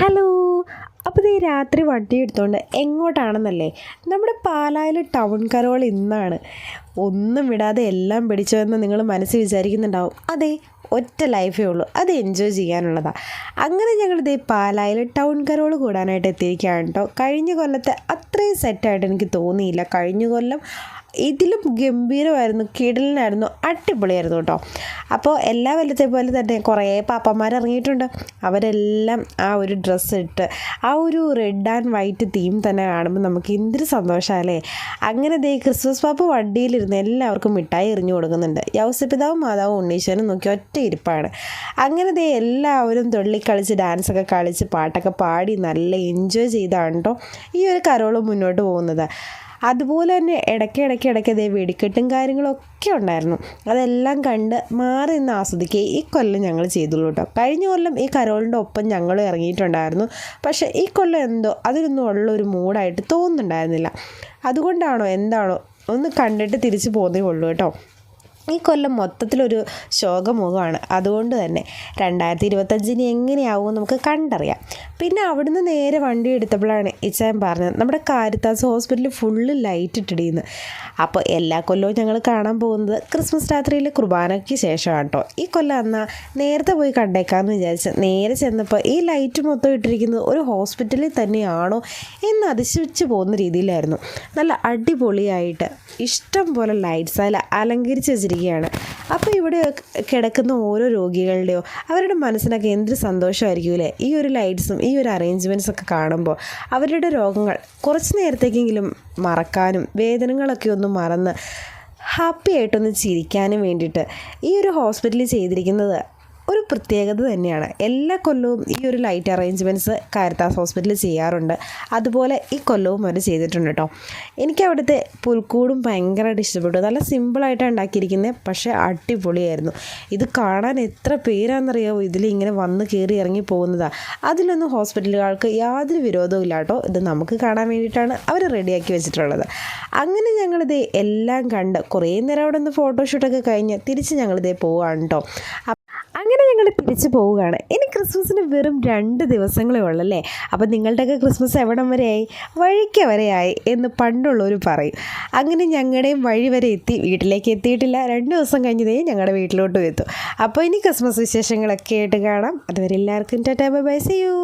Hello. അപ്പോൾ ഈ രാത്രി വണ്ടി എടുത്തുകൊണ്ട് എങ്ങോട്ടാണെന്നല്ലേ? നമ്മുടെ പാലായിൽ ടൗൺ കരോൾ ഇന്നാണ്. ഒന്നും വിടാതെ എല്ലാം പിടിച്ചതെന്ന് നിങ്ങൾ മനസ്സിൽ വിചാരിക്കുന്നുണ്ടാവും. അതെ ഒറ്റ ലൈഫേ ഉള്ളൂ. അത് എൻജോയ് ചെയ്യാനുള്ളതാണ് അങ്ങനെ ഞങ്ങളിത് പാലായിൽ ടൗൺ കരോൾ കൂടാനായിട്ട് എത്തിയിരിക്കുകയാണ് കേട്ടോ. കഴിഞ്ഞ കൊല്ലത്തെ അത്രയും സെറ്റായിട്ട് എനിക്ക് തോന്നിയില്ല. കഴിഞ്ഞ കൊല്ലം ഇതിലും ഗംഭീരമായിരുന്നു കിടലിനായിരുന്നു അടിപൊളിയായിരുന്നു കേട്ടോ. അപ്പോൾ എല്ലാ വല്ലത്തെ പോലെ തന്നെ കുറേ പാപ്പന്മാർ ഇറങ്ങിയിട്ടുണ്ട്. അവരെല്ലാം ആ ഒരു ഡ്രസ്സ് ഇട്ട് ആ ഒരു റെഡ് ആൻഡ് വൈറ്റ് തീം തന്നെ കാണുമ്പോൾ നമുക്ക് എന്തൊരു സന്തോഷമല്ലേ അങ്ങനെ ദേ ക്രിസ്മസ് പാപ്പ വണ്ടിയിലിരുന്ന് എല്ലാവർക്കും മിഠായി എറിഞ്ഞു കൊടുക്കുന്നുണ്ട്. യൗസപിതാവും മാതാവും ഉണ്ണീശ്വരനും നോക്കി ഒറ്റ ഇരിപ്പാണ്. അങ്ങനെ ദേ എല്ലാവരും തുള്ളിക്കളിച്ച് ഡാൻസൊക്കെ കളിച്ച് പാട്ടൊക്കെ പാടി നല്ല എൻജോയ് ചെയ്താണ് കേട്ടോ ഈ ഒരു കരോൾ മുന്നോട്ട് പോകുന്നത്. അതുപോലെ തന്നെ ഇടയ്ക്ക് ഇടയ്ക്ക് ഇടയ്ക്ക് അതേ വെടിക്കെട്ടും കാര്യങ്ങളൊക്കെ ഉണ്ടായിരുന്നു. അതെല്ലാം കണ്ട് മാറി നിന്ന് ആസ്വദിക്കുക ഈ കൊല്ലം ഞങ്ങൾ ചെയ്തുള്ളൂ കേട്ടോ. കഴിഞ്ഞ കൊല്ലം ഈ കരോളിന്റെ ഒപ്പം ഞങ്ങൾ ഇറങ്ങിയിട്ടുണ്ടായിരുന്നു. പക്ഷേ ഈ കൊല്ലം എന്തോ അതിനൊന്നും ഉള്ള ഒരു മൂഡായിട്ട് തോന്നുന്നുണ്ടായിരുന്നില്ല. അതുകൊണ്ടാണോ എന്താണോ ഒന്ന് കണ്ടിട്ട് തിരിച്ചു പോകുന്നേ ഉള്ളൂ കേട്ടോ. ഈ കൊല്ലം മൊത്തത്തിലൊരു ശോകമുഖമാണ്. അതുകൊണ്ട് തന്നെ രണ്ടായിരത്തി ഇരുപത്തഞ്ചിന് എങ്ങനെയാവും നമുക്ക് കണ്ടറിയാം. പിന്നെ അവിടുന്ന് നേരെ വണ്ടി എടുത്തപ്പോഴാണ് ഇച്ചാൻ പറഞ്ഞത് നമ്മുടെ കാരിത്താസ് ഹോസ്പിറ്റലിൽ ഫുള്ള് ലൈറ്റ് ഇട്ടിടിയെന്ന് അപ്പോൾ എല്ലാ കൊല്ലവും ഞങ്ങൾ കാണാൻ പോകുന്നത് ക്രിസ്മസ് രാത്രിയിൽ കുർബാനയ്ക്ക് ശേഷമാണ് കേട്ടോ ഈ കൊല്ലം എന്നാൽ നേരത്തെ പോയി കണ്ടേക്കാമെന്ന് വിചാരിച്ച് നേരെ ചെന്നപ്പോൾ ഈ ലൈറ്റ് മൊത്തം ഇട്ടിരിക്കുന്നത് ഒരു ഹോസ്പിറ്റലിൽ തന്നെയാണോ എന്ന് അതിശയിച്ച് പോകുന്ന രീതിയിലായിരുന്നു. നല്ല അടിപൊളിയായിട്ട് ഇഷ്ടം പോലെ ലൈറ്റ്സ് അതിൽ അലങ്കരിച്ച് വെച്ചിരിക്കുകയാണ് അപ്പോൾ ഇവിടെ കിടക്കുന്ന ഓരോ രോഗികളുടെയോ അവരുടെ മനസ്സിനൊക്കെ എന്തൊരു സന്തോഷമായിരിക്കും അല്ലേ? ഈ ഒരു ലൈറ്റ്സും ഈ ഒരു അറേഞ്ച്മെന്റ്സ് ഒക്കെ കാണുമ്പോൾ അവരുടെ രോഗങ്ങൾ കുറച്ച് നേരത്തേക്കെങ്കിലും മറക്കാനും വേദനകളൊക്കെ ഒന്ന് മറന്ന് ഹാപ്പി ആയിട്ടൊന്ന് ചിരിക്കാനും വേണ്ടിയിട്ട് ഈ ഒരു ഹോസ്പിറ്റലിൽ ചെയ്തിരിക്കുന്നത് ഒരു പ്രത്യേകത തന്നെയാണ്. എല്ലാ കൊല്ലവും ഈ ഒരു ലൈറ്റ് അറേഞ്ച്മെന്റ്സ് കാരിത്താസ് ഹോസ്പിറ്റലിൽ ചെയ്യാറുണ്ട്. അതുപോലെ ഈ കൊല്ലവും അവർ ചെയ്തിട്ടുണ്ട് കേട്ടോ എനിക്ക് അവിടുത്തെ പുൽക്കൂടും ഭയങ്കരമായിട്ട് ഇഷ്ടപ്പെട്ടു. നല്ല സിമ്പിളായിട്ടാണ് ഉണ്ടാക്കിയിരിക്കുന്നത് പക്ഷേ അടിപൊളിയായിരുന്നു. ഇത് കാണാൻ എത്ര പേരാണെന്നറിയാമോ ഇതിൽ ഇങ്ങനെ വന്ന് കയറി ഇറങ്ങി പോകുന്നതാണ് അതിലൊന്നും ഹോസ്പിറ്റലുകാർക്ക് യാതൊരു വിരോധവും ഇല്ല കേട്ടോ ഇത് നമുക്ക് കാണാൻ വേണ്ടിയിട്ടാണ് അവർ റെഡിയാക്കി വെച്ചിട്ടുള്ളത്. അങ്ങനെ ഞങ്ങളിത് എല്ലാം കണ്ട് കുറേ നേരം അവിടെ നിന്ന് ഫോട്ടോഷൂട്ടൊക്കെ കഴിഞ്ഞ് തിരിച്ച് ഞങ്ങളിതേ പോവാണ് കേട്ടോ അങ്ങനെ ഞങ്ങൾ തിരിച്ചു പോവുകയാണ്. ഇനി ക്രിസ്മസിന് വെറും രണ്ട് ദിവസങ്ങളേ ഉള്ളല്ലേ? അപ്പം നിങ്ങളുടെയൊക്കെ ക്രിസ്മസ് എവിടം വരെയായി? വഴിക്ക് വരെയായി എന്ന് പണ്ടുള്ളവർ പറയും. അങ്ങനെ ഞങ്ങളുടെയും വഴി വരെ എത്തി. വീട്ടിലേക്ക് എത്തിയിട്ടില്ല. രണ്ട് ദിവസം കഴിഞ്ഞതേ ഞങ്ങളുടെ വീട്ടിലോട്ട് എത്തും. അപ്പോൾ ഇനി ക്രിസ്മസ് വിശേഷങ്ങളൊക്കെ ആയിട്ട് കാണാം. അതുവരെ എല്ലാവർക്കും ടാറ്റാ ബൈ സി യു